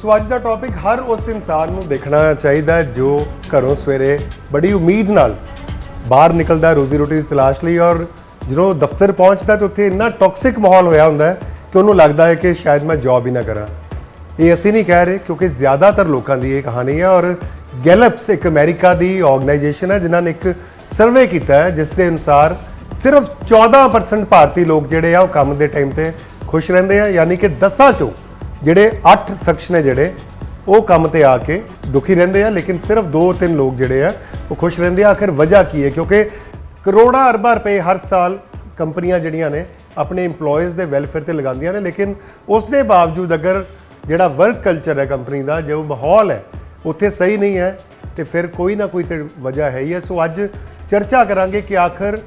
ਸੋ ਅੱਜ ਦਾ ਟੌਪਿਕ ਹਰ ਉਸ ਇਨਸਾਨ ਨੂੰ ਦੇਖਣਾ ਚਾਹੀਦਾ ਜੋ ਘਰੋਂ ਸਵੇਰੇ ਬੜੀ ਉਮੀਦ ਨਾਲ ਬਾਹਰ ਨਿਕਲਦਾ ਰੋਜ਼ੀ ਰੋਟੀ ਦੀ ਤਲਾਸ਼ ਲਈ ਔਰ ਜਦੋਂ ਦਫ਼ਤਰ ਪਹੁੰਚਦਾ ਤਾਂ ਉੱਥੇ ਇੰਨਾ ਟੌਕਸਿਕ ਮਾਹੌਲ ਹੋਇਆ ਹੁੰਦਾ ਹੈ ਕਿ ਉਹਨੂੰ ਲੱਗਦਾ ਹੈ ਕਿ ਸ਼ਾਇਦ ਮੈਂ ਜੌਬ ਹੀ ਨਾ ਕਰਾਂ। ਇਹ ਅਸੀਂ ਨਹੀਂ ਕਹਿ ਰਹੇ ਕਿਉਂਕਿ ਜ਼ਿਆਦਾਤਰ ਲੋਕਾਂ ਦੀ ਇਹ ਕਹਾਣੀ ਹੈ ਔਰ ਗੈਲਪਸ ਇੱਕ ਅਮਰੀਕਾ ਦੀ ਆਰਗੇਨਾਈਜੇਸ਼ਨ ਹੈ, ਜਿਨ੍ਹਾਂ ਨੇ ਇੱਕ ਸਰਵੇ ਕੀਤਾ ਹੈ, ਜਿਸ ਦੇ ਅਨੁਸਾਰ ਸਿਰਫ 14% ਭਾਰਤੀ ਲੋਕ ਜਿਹੜੇ ਆ ਉਹ ਕੰਮ ਦੇ ਟਾਈਮ ਤੇ ਖੁਸ਼ ਰਹਿੰਦੇ ਆ, ਯਾਨੀ ਕਿ 10 ਚੋਂ ਜਿਹੜੇ 8 ਸ਼ਖਸ ਨੇ ਜਿਹੜੇ, ਉਹ ਕੰਮ ਤੇ ਆ ਕੇ ਦੁਖੀ ਰਹਿੰਦੇ ਆ, ਲੇਕਿਨ ਸਿਰਫ 2-3 ਲੋਕ ਜਿਹੜੇ ਆ, ਉਹ ਖੁਸ਼ ਰਹਿੰਦੇ ਆ। ਆਖਿਰ ਵਜ੍ਹਾ ਕੀ ਹੈ? ਕਿਉਂਕਿ ਕਰੋੜਾਂ ਅਰਬਾਂ ਰੁਪਏ ਹਰ ਸਾਲ ਕੰਪਨੀਆਂ ਜਿਹੜੀਆਂ ਨੇ, ਆਪਣੇ EMPLOYEES ਦੇ ਵੈਲਫੇਅਰ ਤੇ ਲਗਾਉਂਦੀਆਂ ਨੇ, ਲੇਕਿਨ ਉਸ ਦੇ ਬਾਵਜੂਦ ਅਗਰ ਜਿਹੜਾ ਵਰਕ ਕਲਚਰ ਹੈ ਕੰਪਨੀ ਦਾ, ਜੋ ਮਾਹੌਲ ਹੈ, ਉੱਥੇ ਸਹੀ ਨਹੀਂ ਹੈ, ਤੇ ਫਿਰ ਕੋਈ ਨਾ ਕੋਈ ਤੇ ਵਜ੍ਹਾ ਹੈ ਹੀ ਹੈ। ਸੋ ਅੱਜ ਚਰਚਾ ਕਰਾਂਗੇ ਕਿ ਆਖਰ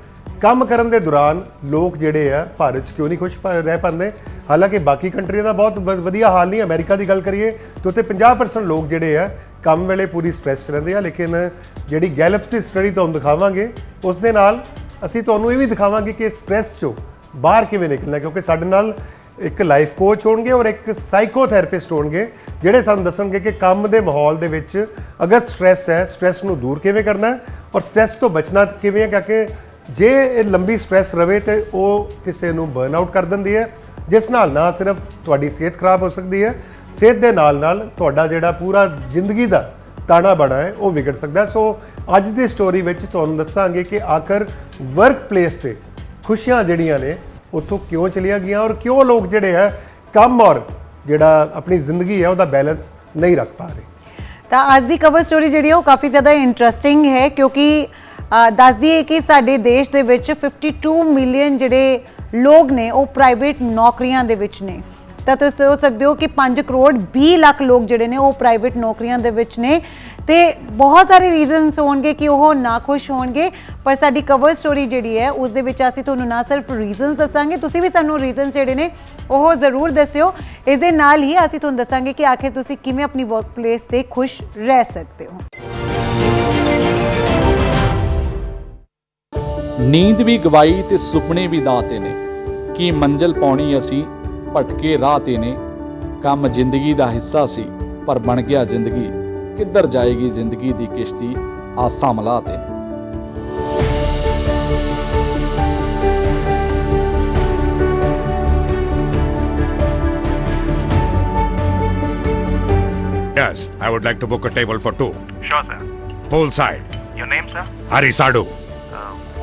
ਕੰਮ ਕਰਨ ਦੇ ਦੌਰਾਨ ਲੋਕ ਜਿਹੜੇ ਆ ਭਾਰਤ 'ਚ ਕਿਉਂ ਨਹੀਂ ਖੁਸ਼ ਪ- ਰਹਿ ਪਾਉਂਦੇ? ਹਾਲਾਂਕਿ ਬਾਕੀ ਕੰਟਰੀਆਂ ਦਾ ਬਹੁਤ ਵ- ਵਧੀਆ ਹਾਲ ਨਹੀਂ, ਅਮਰੀਕਾ ਦੀ ਗੱਲ ਕਰੀਏ, ਤਾਂ ਉੱਥੇ 50% ਲੋਕ ਜਿਹੜੇ ਆ ਕੰਮ ਵੇਲੇ ਪੂਰੀ ਸਟ੍ਰੈਸ ਰਹਿੰਦੇ ਆ, ਲੇਕਿਨ ਜਿਹੜੀ ਗੈਲਪਸ ਦੀ ਸਟੱਡੀ ਤੁਹਾਨੂੰ ਦਿਖਾਵਾਂਗੇ, ਉਸ ਦੇ ਨਾਲ ਅਸੀਂ ਤੁਹਾਨੂੰ ਇਹ ਵੀ ਦਿਖਾਵਾਂਗੇ ਕਿ ਸਟ੍ਰੈਸ 'ਚੋਂ ਬਾਹਰ ਕਿਵੇਂ ਨਿਕਲਣਾ, ਕਿਉਂਕਿ ਸਾਡੇ ਨਾਲ ਇੱਕ ਲਾਈਫ ਕੋਚ ਹੋਣਗੇ ਔਰ ਇੱਕ ਸਾਈਕੋਥੈਰੇਪਿਸਟ ਹੋਣਗੇ, ਜਿਹੜੇ ਸਾਨੂੰ ਦੱਸਣਗੇ ਕਿ ਕੰਮ ਦੇ ਮਾਹੌਲ ਦੇ ਵਿੱਚ ਅਗਰ ਸਟ੍ਰੈਸ ਹੈ ਸਟ੍ਰੈਸ ਨੂੰ ਦੂਰ ਕਿਵੇਂ ਕਰਨਾ ਹੈ ਔਰ ਸਟ੍ਰੈਸ ਤੋਂ ਬਚਣਾ ਕਿਵੇਂ ਹੈ, ਕਿਉਂਕਿ ਜੇ ਇਹ ਲੰਬੀ ਸਟ੍ਰੈਸ ਰਵੇ ਤੇ ਉਹ ਕਿਸੇ ਨੂੰ ਬਰਨਆਊਟ ਕਰ ਦਿੰਦੀ ਹੈ, ਜਿਸ ਨਾਲ ਨਾ ਸਿਰਫ ਤੁਹਾਡੀ ਸਿਹਤ ਖਰਾਬ ਹੋ ਸਕਦੀ ਹੈ, ਸਿਹਤ ਦੇ ਨਾਲ ਨਾਲ ਤੁਹਾਡਾ ਜਿਹੜਾ ਪੂਰਾ ਜ਼ਿੰਦਗੀ ਦਾ ਤਾਣਾ ਬਣਾ ਹੈ, ਉਹ ਵਿਗੜ ਸਕਦਾ ਸੋ ਅੱਜ ਦੀ ਸਟੋਰੀ ਵਿੱਚ ਤੁਹਾਨੂੰ ਦੱਸਾਂਗੇ ਕਿ ਆਖਰ ਵਰਕ ਪਲੇਸ ਤੇ ਖੁਸ਼ੀਆਂ ਜਿਹੜੀਆਂ ਨੇ, ਉੱਥੋਂ ਕਿਉਂ ਚਲੀਆਂ ਗਈਆਂ ਔਰ ਕਿਉਂ ਲੋਕ ਜਿਹੜੇ ਹੈ, ਕੰਮ ਔਰ ਜਿਹੜਾ ਆਪਣੀ ਜ਼ਿੰਦਗੀ ਹੈ, ਉਹਦਾ ਬੈਲੈਂਸ ਨਹੀਂ ਰੱਖ ਪਾ ਰਹੇ। ਤਾਂ ਅੱਜ ਦੀ ਕਵਰ ਸਟੋਰੀ ਜਿਹੜੀ ਹੈ, ਉਹ ਕਾਫੀ ਜ਼ਿਆਦਾ ਇੰਟਰਸਟਿੰਗ ਹੈ, ਕਿਉਂਕਿ ਦੱਸ ਦਈਏ ਕਿ ਸਾਡੇ ਦੇਸ਼ ਦੇ ਵਿੱਚ 52 ਮਿਲੀਅਨ ਜਿਹੜੇ ਲੋਕ ਨੇ, ਉਹ ਪ੍ਰਾਈਵੇਟ ਨੌਕਰੀਆਂ ਦੇ ਵਿੱਚ ਨੇ। ਤਾਂ ਤੁਸੀਂ ਸੋਚ ਸਕਦੇ ਹੋ ਕਿ 5 ਕਰੋੜ 20 ਲੱਖ ਲੋਕ ਜਿਹੜੇ ਨੇ, ਉਹ ਪ੍ਰਾਈਵੇਟ ਨੌਕਰੀਆਂ ਦੇ ਵਿੱਚ ਨੇ। ਤੇ ਬਹੁਤ ਸਾਰੇ ਰੀਜ਼ਨਸ ਹੋਣਗੇ ਕਿ ਉਹ ਨਾ ਖੁਸ਼ ਹੋਣਗੇ, ਪਰ ਸਾਡੀ ਕਵਰ ਸਟੋਰੀ ਜਿਹੜੀ ਹੈ, ਉਸ ਦੇ ਵਿੱਚ ਅਸੀਂ ਤੁਹਾਨੂੰ ਨਾ ਸਿਰਫ ਰੀਜ਼ਨਸ ਦੱਸਾਂਗੇ। ਤੁਸੀਂ ਵੀ ਸਾਨੂੰ ਰੀਜ਼ਨਸ ਜਿਹੜੇ ਨੇ, ਉਹ ਜ਼ਰੂਰ ਦੱਸਿਓ। ਇਸ ਦੇ ਨਾਲ ਹੀ ਅਸੀਂ ਤੁਹਾਨੂੰ ਦੱਸਾਂਗੇ ਕਿ ਆਖਿਰ ਤੁਸੀਂ ਕਿਵੇਂ ਆਪਣੀ ਵਰਕਪਲੇਸ ਤੇ ਖੁਸ਼ ਰਹਿ ਸਕਦੇ ਹੋ। ਨੀਂਦ ਵੀ ਗਵਾਈ ਤੇ ਸੁਪਨੇ ਵੀ ਦਾਤੇ ਨੇ ਕੀ ਮੰਜ਼ਲ ਪਾਉਣੀ ਅਸੀਂ ਭਟਕੇ ਰਾਹ ਤੇ ਨੇ ਕੰਮ ਜ਼ਿੰਦਗੀ ਦਾ ਹਿੱਸਾ ਸੀ ਪਰ ਬਣ ਗਿਆ ਜ਼ਿੰਦਗੀ ਕਿੱਧਰ ਜਾਏਗੀ ਜ਼ਿੰਦਗੀ ਦੀ ਕਿਸ਼ਤੀ ਆਸਾਂ ਮਲਾਹ ਤੇ ਨੇ Yes, I would like to book a table for two. Sure, sir. Poolside. Your name, sir? Hari Sadu. Uh,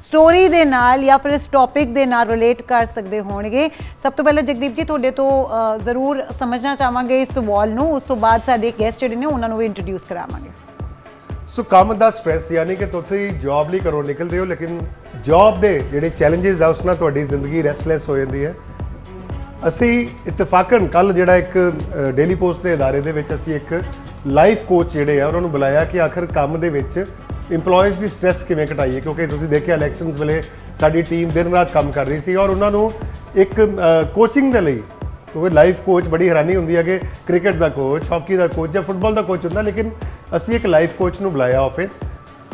story ਦੇ ਨਾਲ ਜਾਂ ਫਿਰ ਇਸ ਟੌਪਿਕ ਦੇ ਨਾਲ ਰਿਲੇਟ ਕਰ ਸਕਦੇ ਹੋਣਗੇ ਸਭ ਤੋਂ ਪਹਿਲਾਂ ਜਗਦੀਪ ਜੀ ਤੁਹਾਡੇ ਤੋਂ ਅ, ਜ਼ਰੂਰ ਸਮਝਣਾ ਚਾਹਾਂਗੇ ਇਸ ਸਵਾਲ ਨੂੰ ਉਸ ਤੋਂ ਬਾਅਦ ਸਾਡੇ ਗੈਸਟ ਜਿਹੜੇ ਨੇ ਉਹਨਾਂ ਨੂੰ ਵੀ ਇੰਟਰੋਡਿਊਸ ਕਰਾਵਾਂਗੇ ਸੋ ਕੰਮ ਦਾ ਸਟ੍ਰੈਸ ਯਾਨੀ ਕਿ ਤੁਸੀਂ ਜੌਬ ਲਈ ਘਰੋਂ ਨਿਕਲਦੇ ਹੋ ਲੇਕਿਨ ਜੌਬ ਦੇ ਜਿਹੜੇ ਚੈਲੰਜਸ ਆ ਉਸ ਨਾਲ ਤੁਹਾਡੀ ਜ਼ਿੰਦਗੀ ਰੈਸਟਲੈਸ ਹੋ ਜਾਂਦੀ ਹੈ ਅਸੀਂ ਇਤਫਾਕਨ ਕੱਲ ਜਿਹੜਾ ਇੱਕ ਡੇਲੀ ਪੋਸਟ ਦੇ ادارے ਦੇ ਵਿੱਚ ਅਸੀਂ ਇੱਕ ਲਾਈਫ ਕੋਚ ਜਿਹੜੇ ਆ ਉਹਨਾਂ ਨੂੰ ਬੁਲਾਇਆ ਕਿ ਆਖਰ ਕੰਮ ਦੇ ਵਿੱਚ EMPLOYEES ਦੀ ਸਟ੍ਰੈਸ ਕਿਵੇਂ ਘਟਾਈਏ? ਕਿਉਂਕਿ ਤੁਸੀਂ ਦੇਖਿਆ ਇਲੈਕਸ਼ਨਸ ਵੇਲੇ ਸਾਡੀ ਟੀਮ ਦਿਨ ਰਾਤ ਕੰਮ ਕਰ ਰਹੀ ਸੀ ਔਰ ਉਹਨਾਂ ਨੂੰ ਇੱਕ ਕੋਚਿੰਗ ਦੇ ਲਈ, ਕਿਉਂਕਿ ਲਾਈਫ ਕੋਚ ਬੜੀ ਹੈਰਾਨੀ ਹੁੰਦੀ ਹੈ ਕਿ ਕ੍ਰਿਕਟ ਦਾ ਕੋਚ ਹਾਕੀ ਦਾ ਕੋਚ ਜਾਂ ਫੁੱਟਬਾਲ ਦਾ ਕੋਚ ਹੁੰਦਾ, ਲੇਕਿਨ ਅਸੀਂ ਇੱਕ ਲਾਈਫ ਕੋਚ ਨੂੰ ਬੁਲਾਇਆ ਆਫਿਸ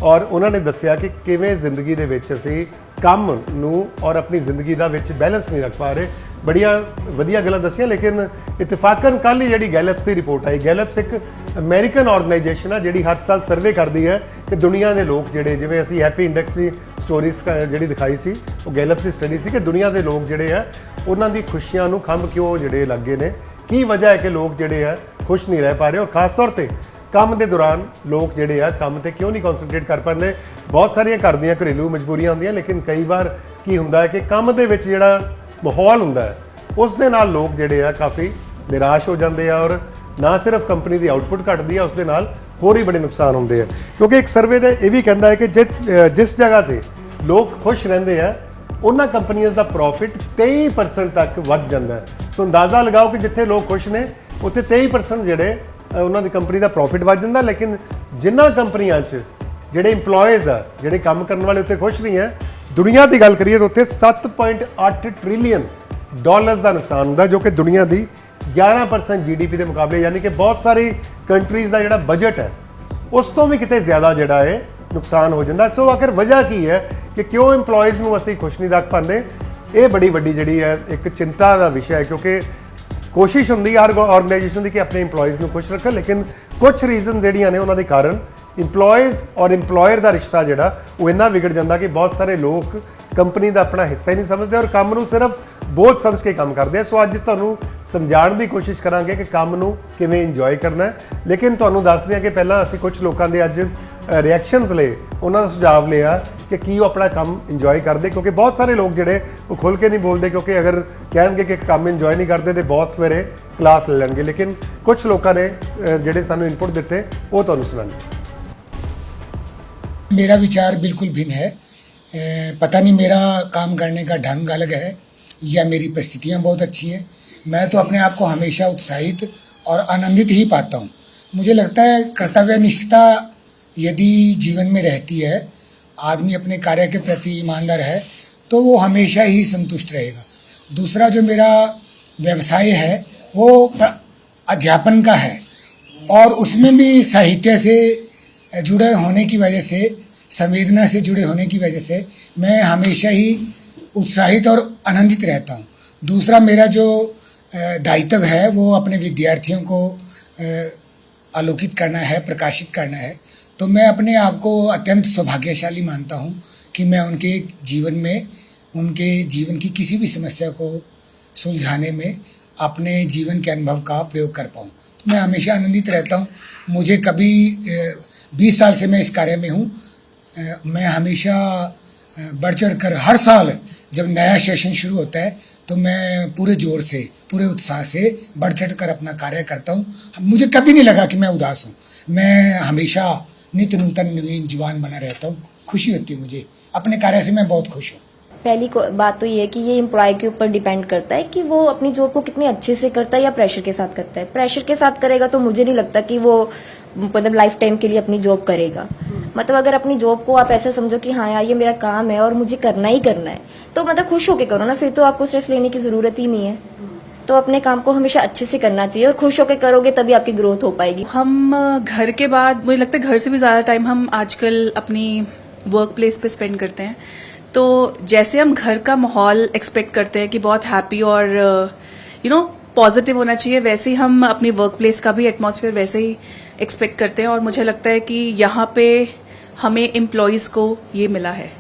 ਔਰ ਉਹਨਾਂ ਨੇ ਦੱਸਿਆ ਕਿ ਕਿਵੇਂ ਜ਼ਿੰਦਗੀ ਦੇ ਵਿੱਚ ਅਸੀਂ ਕੰਮ ਨੂੰ ਔਰ ਆਪਣੀ ਜ਼ਿੰਦਗੀ ਦਾ ਵਿੱਚ ਬੈਲੈਂਸ ਨਹੀਂ ਰੱਖ ਪਾ ਰਹੇ। ਬੜੀਆਂ ਵਧੀਆ ਗੱਲਾਂ ਦੱਸੀਆਂ, ਲੇਕਿਨ ਇਤਫਾਕਨ ਕੱਲ ਹੀ ਜਿਹੜੀ ਗੈਲਪਸ ਦੀ ਰਿਪੋਰਟ ਆਈ। ਗੈਲਪਸ ਇੱਕ ਅਮਰੀਕਨ ਆਰਗੇਨਾਈਜੇਸ਼ਨ ਆ, ਜਿਹੜੀ ਹਰ ਸਾਲ ਸਰਵੇ ਕਰਦੀ ਹੈ ਕਿ ਦੁਨੀਆ ਦੇ ਲੋਕ ਜਿਹੜੇ, ਜਿਵੇਂ ਅਸੀਂ ਹੈਪੀ ਇੰਡੈਕਸ ਦੀ ਸਟੋਰੀਜ਼ ਜਿਹੜੀ ਦਿਖਾਈ ਸੀ, ਉਹ ਗੈਲਪਸ ਦੀ ਸਟੱਡੀ ਸੀ ਕਿ ਦੁਨੀਆ ਦੇ ਲੋਕ ਜਿਹੜੇ ਆ, ਉਹਨਾਂ ਦੀ ਖੁਸ਼ੀਆਂ ਨੂੰ ਖੰਭ ਕਿਉਂ ਜਿਹੜੇ ਲੱਗੇ ਨੇ? ਕੀ ਵਜ੍ਹਾ ਹੈ ਕਿ ਲੋਕ ਜਿਹੜੇ ਆ, ਖੁਸ਼ ਨਹੀਂ ਰਹਿ ਪਾ ਰਹੇ? ਔਰ ਖਾਸ ਤੌਰ ਤੇ ਕੰਮ ਦੇ ਦੌਰਾਨ ਲੋਕ ਜਿਹੜੇ ਆ, ਕੰਮ ਤੇ ਕਿਉਂ ਨਹੀਂ ਕਨਸੈਂਟਰੇਟ ਕਰ ਪਾਉਂਦੇ? ਬਹੁਤ ਸਾਰੀਆਂ ਘਰ ਦੀਆਂ ਘਰੇਲੂ ਮਜਬੂਰੀਆਂ ਹੁੰਦੀਆਂ, ਲੇਕਿਨ ਕਈ ਵਾਰ ਕੀ ਹੁੰਦਾ ਹੈ ਕਿ ਕੰਮ ਦੇ ਵਿੱਚ ਜਿਹੜਾ ਮਾਹੌਲ ਹੁੰਦਾ ਹੈ। ਉਸ ਦੇ ਨਾਲ ਲੋਕ ਜਿਹੜੇ ਆ ਕਾਫੀ ਨਿਰਾਸ਼ ਹੋ ਜਾਂਦੇ ਆ ਔਰ ਨਾ ਸਿਰਫ ਕੰਪਨੀ ਦੀ ਆਊਟਪੁੱਟ ਘਟਦੀ ਆ, ਉਸ ਦੇ ਨਾਲ ਹੋਰ ਹੀ ਬੜੇ ਨੁਕਸਾਨ ਹੁੰਦੇ ਆ। ਕਿਉਂਕਿ ਇੱਕ ਸਰਵੇ ਦੇ ਇਹ ਵੀ ਕਹਿੰਦਾ ਹੈ ਕਿ ਜਿਸ ਜਗ੍ਹਾ ਤੇ ਲੋਕ ਖੁਸ਼ ਰਹਿੰਦੇ ਆ, ਉਹਨਾਂ ਕੰਪਨੀਆਂ ਦਾ ਪ੍ਰੋਫਿਟ 23% ਤੱਕ ਵੱਧ ਜਾਂਦਾ ਹੈ। ਸੋ ਅੰਦਾਜ਼ਾ ਲਗਾਓ ਕਿ ਜਿੱਥੇ ਲੋਕ ਖੁਸ਼ ਨੇ, ਉੱਥੇ 23% ਜਿਹੜੇ ਉਹਨਾਂ ਦੀ ਕੰਪਨੀ ਦਾ ਪ੍ਰੋਫਿਟ ਵੱਧ ਜਾਂਦਾ, ਲੇਕਿਨ ਜਿਨ੍ਹਾਂ ਕੰਪਨੀਆਂ 'ਚ ਜਿਹੜੇ EMPLOYEES ਆ, ਜਿਹੜੇ ਕੰਮ ਕਰਨ ਵਾਲੇ ਉੱਤੇ ਖੁਸ਼ ਨਹੀਂ ਹੈ ਦੁਨੀਆ ਦੀ ਗੱਲ ਕਰੀਏ ਤਾਂ ਉੱਥੇ 7.8 ਟ੍ਰਿਲੀਅਨ ਡਾਲਰਸ ਦਾ ਨੁਕਸਾਨ ਹੁੰਦਾ ਜੋ ਕਿ ਦੁਨੀਆ ਦੀ 11% ਜੀਡੀਪੀ ਦੇ ਮੁਕਾਬਲੇ, ਯਾਨੀ ਕਿ ਬਹੁਤ ਸਾਰੀ ਕੰਟਰੀਜ਼ ਦਾ ਜਿਹੜਾ ਬਜਟ ਹੈ, ਉਸ ਤੋਂ ਵੀ ਕਿਤੇ ਜ਼ਿਆਦਾ ਜਿਹੜਾ ਹੈ ਨੁਕਸਾਨ ਹੋ ਜਾਂਦਾ। ਸੋ ਆਖਰ ਵਜ੍ਹਾ ਕੀ ਹੈ ਕਿ ਕਿਉਂ EMPLOYEES ਨੂੰ ਅਸੀਂ ਖੁਸ਼ ਨਹੀਂ ਰੱਖ ਪਾਉਂਦੇ? ਇਹ ਬੜੀ ਵੱਡੀ ਜਿਹੜੀ ਹੈ, ਇੱਕ ਚਿੰਤਾ ਦਾ ਵਿਸ਼ਾ ਹੈ, ਕਿਉਂਕਿ ਕੋਸ਼ਿਸ਼ ਹੁੰਦੀ ਹੈ, ਹਰ ਆਰਗੇਨਾਈਜੇਸ਼ਨ ਦੀ ਕਿ ਆਪਣੇ EMPLOYEES ਨੂੰ ਖੁਸ਼ ਰੱਖਣ, ਲੇਕਿਨ ਕੁਝ ਰੀਜ਼ਨ ਜਿਹੜੀਆਂ ਨੇ, ਉਹਨਾਂ ਦੇ ਕਾਰਨ EMPLOYEES ਔਰ EMPLOYER ਦਾ ਰਿਸ਼ਤਾ ਜਿਹੜਾ, ਉਹ ਇੰਨਾ ਵਿਗੜ ਜਾਂਦਾ ਕਿ ਬਹੁਤ ਸਾਰੇ ਲੋਕ ਕੰਪਨੀ ਦਾ ਆਪਣਾ ਹਿੱਸਾ ਹੀ ਨਹੀਂ ਸਮਝਦੇ ਔਰ ਕੰਮ ਨੂੰ ਸਿਰਫ ਬੋਝ ਸਮਝ ਕੇ ਕੰਮ ਕਰਦੇ ਆ। ਸੋ ਅੱਜ ਤੁਹਾਨੂੰ ਸਮਝਾਉਣ ਦੀ ਕੋਸ਼ਿਸ਼ ਕਰਾਂਗੇ ਕਿ ਕੰਮ ਨੂੰ ਕਿਵੇਂ ਇੰਜੋਏ ਕਰਨਾ ਹੈ। ਲੇਕਿਨ ਤੁਹਾਨੂੰ ਦੱਸਦੇ ਹਾਂ ਕਿ ਪਹਿਲਾਂ ਅਸੀਂ ਕੁਝ ਲੋਕਾਂ ਦੇ ਅੱਜ ਰਿਐਕਸ਼ਨਸ ਲਏ। ਉਹਨਾਂ ਦਾ ਸੁਝਾਅ ਲਿਆ ਕਿ ਕੀ ਉਹ ਆਪਣਾ ਕੰਮ ਇੰਜੋਏ ਕਰਦੇ, ਕਿਉਂਕਿ ਬਹੁਤ ਸਾਰੇ ਲੋਕ ਜਿਹੜੇ, ਉਹ ਖੁੱਲ ਕੇ ਨਹੀਂ ਬੋਲਦੇ, ਕਿਉਂਕਿ ਅਗਰ ਕਹਿਣਗੇ ਕਿ ਕੰਮ ਇੰਜੋਏ ਨਹੀਂ ਕਰਦੇ ਤੇ ਬਹੁਤ ਸਵੇਰੇ ਕਲਾਸ ਲੈ ਲੈਣਗੇ। ਲੇਕਿਨ ਕੁਝ ਲੋਕਾਂ ਨੇ ਜਿਹੜੇ ਸਾਨੂੰ ਇਨਪੁਟ ਦਿੱਤੇ, ਉਹ ਤੁਹਾਨੂੰ ਸੁਣਾਉਂਦੇ मेरा विचार बिल्कुल भिन्न है। पता नहीं मेरा काम करने का ढंग अलग है या मेरी परिस्थितियाँ बहुत अच्छी हैं। मैं तो अपने आप को हमेशा उत्साहित और आनंदित ही पाता हूँ। मुझे लगता है कर्तव्यनिष्ठता यदि जीवन में रहती है, आदमी अपने कार्य के प्रति ईमानदार है तो वो हमेशा ही संतुष्ट रहेगा। दूसरा जो मेरा व्यवसाय है, वो अध्यापन का है और उसमें भी साहित्य से जुड़े होने की वजह से, संवेदना से जुड़े होने की वजह से मैं हमेशा ही उत्साहित और आनंदित रहता हूँ। दूसरा मेरा जो दायित्व है, वो अपने विद्यार्थियों को आलोकित करना है, प्रकाशित करना है। तो मैं अपने आप को अत्यंत सौभाग्यशाली मानता हूँ कि मैं उनके जीवन में, उनके जीवन की किसी भी समस्या को सुलझाने में अपने जीवन के अनुभव का प्रयोग कर पाऊँ। तो मैं हमेशा आनंदित रहता हूँ। मुझे कभी बीस साल से मैं इस कार्य में हूँ। मैं हमेशा बढ़ चढ़ कर हर साल जब नया सेशन शुरू होता है तो मैं पूरे ज़ोर से, पूरे उत्साह से बढ़ चढ़ कर अपना कार्य करता हूँ। मुझे कभी नहीं लगा कि मैं उदास हूँ। मैं हमेशा नित्य नूतन नवीन जवान बना रहता हूँ। खुशी होती है मुझे। अपने कार्य से मैं बहुत खुश हूँ। पहली बात तो ये है कि ये एम्प्लॉय के ऊपर डिपेंड करता है कि वो अपनी जॉब को कितने अच्छे से करता है या प्रेशर के साथ करता है। प्रेशर के साथ करेगा तो मुझे नहीं लगता कि वो मतलब लाइफ टाइम के लिए अपनी जॉब करेगा। मतलब अगर अपनी जॉब को आप ऐसा समझो कि हाँ यार, ये मेरा काम है और मुझे करना ही करना है तो मतलब खुश होके करो ना, फिर तो आपको स्ट्रेस लेने की ज़रूरत ही नहीं है। तो अपने काम को हमेशा अच्छे से करना चाहिए और खुश होके करोगे तभी आपकी ग्रोथ हो पाएगी। हम घर के बाद, मुझे लगता है घर से भी ज़्यादा टाइम हम आजकल अपनी वर्क प्लेस पे स्पेंड करते हैं। तो जैसे हम घर का माहौल एक्सपेक्ट करते हैं कि बहुत हैप्पी और यू नो पॉजिटिव होना चाहिए वैसे ही हम अपनी वर्क प्लेस का भी एटमॉस्फेयर वैसे ही एक्सपेक्ट करते हैं और मुझे लगता है कि यहाँ पे हमें एम्प्लॉयज़ को ये मिला है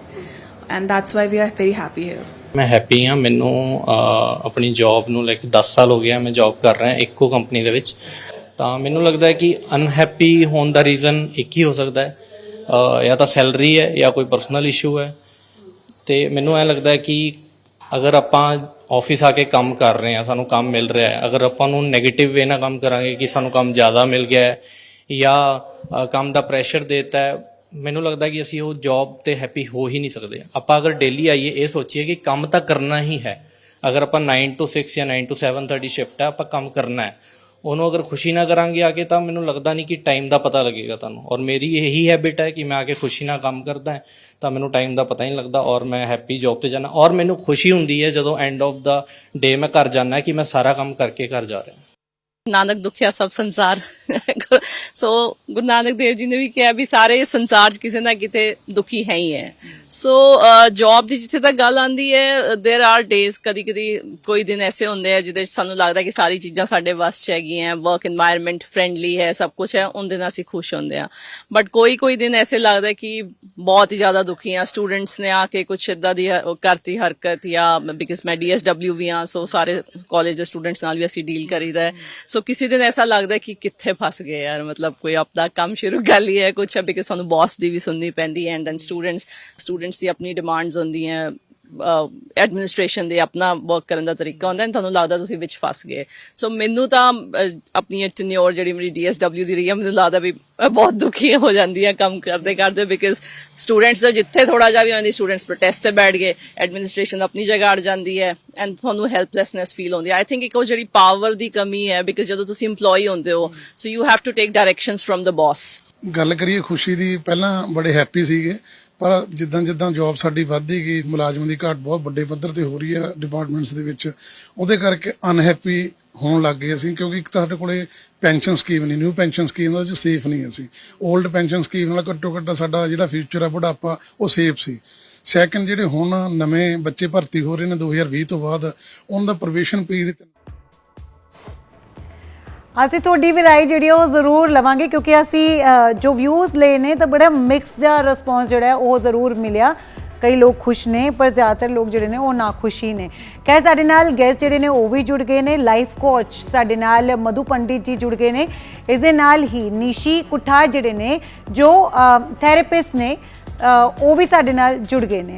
and that's why we are very happy है ਮੈਂ ਹੈਪੀ ਹਾਂ ਮੈਨੂੰ ਅਹ, ਆਪਣੀ ਜੌਬ ਨੂੰ ਲੈ ਕੇ 10 ਸਾਲ ਹੋ ਗਿਆ ਮੈਂ ਜੌਬ ਕਰ ਰਿਹਾ ਇੱਕੋ ਕੰਪਨੀ ਦੇ ਵਿੱਚ ਤਾਂ ਮੈਨੂੰ ਲੱਗਦਾ ਹੈ ਕਿ ਅਨਹੈਪੀ ਹੋਣ ਦਾ ਰੀਜ਼ਨ ਇੱਕ ਹੀ ਹੋ ਸਕਦਾ ਹੈ ਅਹ, ਜਾਂ ਤਾਂ ਸੈਲਰੀ ਹੈ ਜਾਂ ਕੋਈ ਪਰਸਨਲ ਇਸ਼ੂ ਹੈ ਤੇ ਮੈਨੂੰ ਐ ਲੱਗਦਾ ਹੈ ਕਿ ਅਗਰ ਆਪਾਂ ਆਫਿਸ ਆ ਕੇ ਕੰਮ ਕਰ ਰਹੇ ਹਾਂ, ਸਾਨੂੰ ਕੰਮ ਮਿਲ ਰਿਹਾ ਹੈ, ਅਗਰ ਆਪਾਂ ਨੂੰ 네ਗੇਟਿਵ ਵੇ ਨਾਲ ਕੰਮ ਕਰਾਂਗੇ ਕਿ ਸਾਨੂੰ ਕੰਮ ਜ਼ਿਆਦਾ ਮਿਲ ਗਿਆ ਹੈ ਜਾਂ ਕੰਮ ਦਾ ਪ੍ਰੈਸ਼ਰ ਦੇਤਾ ਹੈ, ਮੈਨੂੰ ਲੱਗਦਾ ਕਿ ਅਸੀਂ ਉਹ ਜੌਬ ਤੇ ਹੈਪੀ ਹੋ ਹੀ ਨਹੀਂ ਸਕਦੇ। ਆਪਾਂ ਅਗਰ ਡੇਲੀ ਆਈਏ, ਇਹ ਸੋਚੀਏ ਕਿ ਕੰਮ ਤਾਂ ਕਰਨਾ ਹੀ ਹੈ। ਅਗਰ ਆਪਾਂ 9 ਤੋਂ 6 ਜਾਂ 9 ਤੋਂ 7 ਤੁਹਾਡੀ ਸ਼ਿਫਟ ਹੈ, ਆਪਾਂ ਕੰਮ ਕਰਨਾ ਹੈ। ਉਹਨੂੰ ਅਗਰ ਖੁਸ਼ੀ ਨਾਲ ਕਰਾਂਗੇ ਆ ਕੇ ਤਾਂ ਮੈਨੂੰ ਲੱਗਦਾ ਨਹੀਂ ਕਿ ਟਾਈਮ ਦਾ ਪਤਾ ਲੱਗੇਗਾ ਤੁਹਾਨੂੰ। ਔਰ ਮੇਰੀ ਇਹੀ ਹੈਬਿਟ ਹੈ ਕਿ ਮੈਂ ਆ ਕੇ ਖੁਸ਼ੀ ਨਾਲ ਕੰਮ ਕਰਦਾ ਹਾਂ, ਤਾਂ ਮੈਨੂੰ ਟਾਈਮ ਦਾ ਪਤਾ ਹੀ ਨਹੀਂ ਲੱਗਦਾ ਔਰ ਮੈਂ ਹੈਪੀ ਜੌਬ ਤੇ ਜਾਣਾ ਔਰ ਮੈਨੂੰ ਖੁਸ਼ੀ ਹੁੰਦੀ ਹੈ ਜਦੋਂ ਐਂਡ ਆਫ ਦਾ ਡੇ ਮੈਂ ਘਰ ਜਾਣਾ ਕਿ ਮੈਂ ਸਾਰਾ ਕੰਮ ਕਰਕੇ ਘਰ ਜਾ ਰਿਹਾ ਨਾਨਕ ਦੁਖਿਆ ਸਭ ਸੰਸਾਰ। ਸੋ ਗੁਰੂ ਨਾਨਕ ਦੇਵ ਜੀ ਨੇ ਵੀ ਕਿਹਾ ਵੀ ਸਾਰੇ ਸੰਸਾਰ 'ਚ ਕਿਸੇ ਨਾ ਕਿਤੇ ਦੁਖੀ ਹੈ ਹੀ ਹੈ। ਸੋ ਜੌਬ ਦੀ ਜਿੱਥੇ ਤੱਕ ਗੱਲ ਆਂਦੀ ਹੈ देयर ਆਰ ਡੇਜ਼ ਕਦੀ ਕਦੀ ਕੋਈ ਦਿਨ ਐਸੇ ਹੁੰਦੇ ਆ ਜਿਹਦੇ ਸਾਨੂੰ ਲੱਗਦਾ ਕਿ ਸਾਰੀ ਚੀਜ਼ਾਂ ਸਾਡੇ ਵਾਸਤੇ 'ਚ ਹੈਗੀਆਂ ਵਰਕ এনवायरमेंट ਫਰੈਂਡਲੀ ਹੈ, ਸਭ ਕੁਝ ਹੈ ਉਹਨ ਦਿਨ ਅਸੀਂ ਖੁਸ਼ ਹੁੰਦੇ ਆ। ਬਟ ਕੋਈ ਕੋਈ ਦਿਨ ਐਸੇ ਲੱਗਦਾ ਕਿ ਬਹੁਤ ਹੀ ਜ਼ਿਆਦਾ ਦੁਖੀ ਆ ਸਟੂਡੈਂਟਸ ਨੇ ਆ ਕੇ ਕੁਝ ਇਦਾਂ ਦੀ ਕਰਤੀ ਹਰਕਤ ਜਾਂ ਬਿਕਾਜ਼ ਮੈਂ ਡੀਐਸਡਬਲਯੂ ਵੀ ਆ ਸੋ ਸਾਰੇ ਕਾਲਜ ਦੇ ਸਟੂਡੈਂਟਸ ਨਾਲ ਵੀ ਅਸੀਂ ਡੀਲ ਕਰੀਦਾ ਸੋ ਸੋ ਕਿਸੇ ਦਿਨ ਐਸਾ ਲੱਗਦਾ ਕਿ ਕਿੱਥੇ ਫਸ ਗਏ ਯਾਰ? ਮਤਲਬ ਕੋਈ ਆਪਣਾ ਕੰਮ ਸ਼ੁਰੂ ਕਰ ਲਈ ਹੈ ਕੁਝ ਹੈ ਬਿਕਾਜ਼ ਸਾਨੂੰ ਬੌਸ ਦੀ ਵੀ ਸੁਣਨੀ ਪੈਂਦੀ ਐਂਡ ਦੈਨ ਸਟੂਡੈਂਟਸ ਸਟੂਡੈਂਟਸ ਦੀ ਆਪਣੀ ਡਿਮਾਂਡਸ ਹੁੰਦੀਆਂ ਐਡਮਿਨਿਸਟ੍ਰੇਸ਼ਨ ਦੇ ਆਪਣਾ ਵਰਕ ਕਰਨ ਦਾ ਤਰੀਕਾ ਹੁੰਦਾ ਹੈ, ਤੁਹਾਨੂੰ ਲੱਗਦਾ ਤੁਸੀਂ ਵਿੱਚ ਫਸ ਗਏ। ਸੋ ਮੈਨੂੰ ਤਾਂ ਆਪਣੀ ਟੈਨਿਓਰ ਜਿਹੜੀ ਮੇਰੀ ਡੀਐਸਡਬਲਿਊ ਦੀ ਰਹੀ ਹੈ, ਮੈਨੂੰ ਲੱਗਦਾ ਵੀ ਬਹੁਤ ਦੁਖੀ ਹੋ ਜਾਂਦੀ ਆ ਕੰਮ ਕਰਦੇ ਕਰਦੇ ਬਿਕਾਜ਼ ਸਟੂਡੈਂਟਸ ਦਾ ਜਿੱਥੇ ਥੋੜਾ ਜਿਹਾ ਵੀ ਆਉਂਦੀ ਸਟੂਡੈਂਟਸ ਪ੍ਰੋਟੈਸਟ ਤੇ ਬੈਠ ਗਏ ਐਡਮਿਨਿਸਟ੍ਰੇਸ਼ਨ ਆਪਣੀ ਜਗ੍ਹਾ ਅੜ ਜਾਂਦੀ ਹੈ ਐਂਡ ਤੁਹਾਨੂੰ ਹੈਲਪਲੈਸਨੈਸ ਫੀਲ ਹੁੰਦੀ ਹੈ। ਆਈ ਥਿੰਕ ਇੱਕ ਉਹ ਜਿਹੜੀ ਪਾਵਰ ਦੀ ਕਮੀ ਹੈ ਬਿਕਾਜ਼ ਜਦੋਂ ਤੁਸੀਂ EMPLOYE ਹੁੰਦੇ ਹੋ so you have to take directions from the boss ਗੱਲ ਕਰੀਏ ਖੁਸ਼ੀ ਦੀ, ਪਹਿਲਾਂ ਬੜੇ ਹੈਪੀ ਸੀਗੇ ਪਰ ਜਿੱਦਾਂ ਜਿੱਦਾਂ ਜੌਬ ਸਾਡੀ ਵੱਧਦੀ ਗਈ, ਮੁਲਾਜ਼ਮਾਂ ਦੀ ਘਾਟ ਬਹੁਤ ਵੱਡੇ ਪੱਧਰ ਤੇ ਹੋ ਰਹੀ ਹੈ ਡਿਪਾਰਟਮੈਂਟਸ ਦੇ ਵਿੱਚ। ਉਹਦੇ ਕਰਕੇ ਅਨਹੈਪੀ ਹੋਣ ਲੱਗ ਗਏ ਅਸੀਂ ਕਿਉਂਕਿ ਇੱਕ ਤਾਂ ਸਾਡੇ ਕੋਲੇ ਪੈਨਸ਼ਨ ਸਕੀਮ ਨਹੀਂ ਨਿਊ ਪੈਨਸ਼ਨ ਸਕੀਮ ਉਹਦੇ ਚ ਸੇਫ ਨਹੀਂ ਅਸੀਂ। 올ਡ ਪੈਨਸ਼ਨ ਸਕੀਮ ਨਾਲ ਘੱਟੋ ਘੱਟ ਸਾਡਾ ਜਿਹੜਾ ਫਿਊਚਰ ਆ, ਬੁਢਾਪਾ, ਉਹ ਸੇਫ ਸੀ। ਸੈਕੰਡ ਜਿਹੜੇ ਹੁਣ ਨਵੇਂ ਬੱਚੇ ਭਰਤੀ ਹੋ ਰਹੇ ਨੇ 2020 ਤੋਂ ਬਾਅਦ ਉਹਨਾਂ ਦਾ ਪ੍ਰੋਬੇਸ਼ਨ ਪੀਰੀਅਡ ਅਸੀਂ ਤੁਹਾਡੀ ਵੀ ਰਾਏ ਜਿਹੜੀ ਆ ਉਹ ਜ਼ਰੂਰ ਲਵਾਂਗੇ ਕਿਉਂਕਿ ਅਸੀਂ ਜੋ ਵਿਊਜ਼ ਲਏ ਨੇ ਤਾਂ ਬੜਾ ਮਿਕਸ ਜਿਹਾ ਰਿਸਪੌਂਸ ਜਿਹੜਾ ਉਹ ਜ਼ਰੂਰ ਮਿਲਿਆ। ਕਈ ਲੋਕ ਖੁਸ਼ ਨੇ, ਪਰ ਜ਼ਿਆਦਾਤਰ ਲੋਕ ਜਿਹੜੇ ਨੇ ਉਹ ਨਾ ਖੁਸ਼ੀ ਨੇ। ਖੈਰ, ਸਾਡੇ ਨਾਲ ਗੈਸਟ ਜਿਹੜੇ ਨੇ ਉਹ ਵੀ ਜੁੜ ਗਏ ਨੇ। ਲਾਈਫ ਕੋਚ ਸਾਡੇ ਨਾਲ ਮਧੂ ਪੰਡਿਤ ਜੀ ਜੁੜ ਗਏ ਨੇ। ਇਸ ਦੇ ਨਾਲ ਹੀ ਨਿਸ਼ੀ ਕੁਠਾ ਜਿਹੜੇ ਨੇ, ਜੋ ਥੈਰੇਪਿਸਟ ਨੇ ਉਹ ਵੀ ਸਾਡੇ ਨਾਲ ਜੁੜ ਗਏ ਨੇ।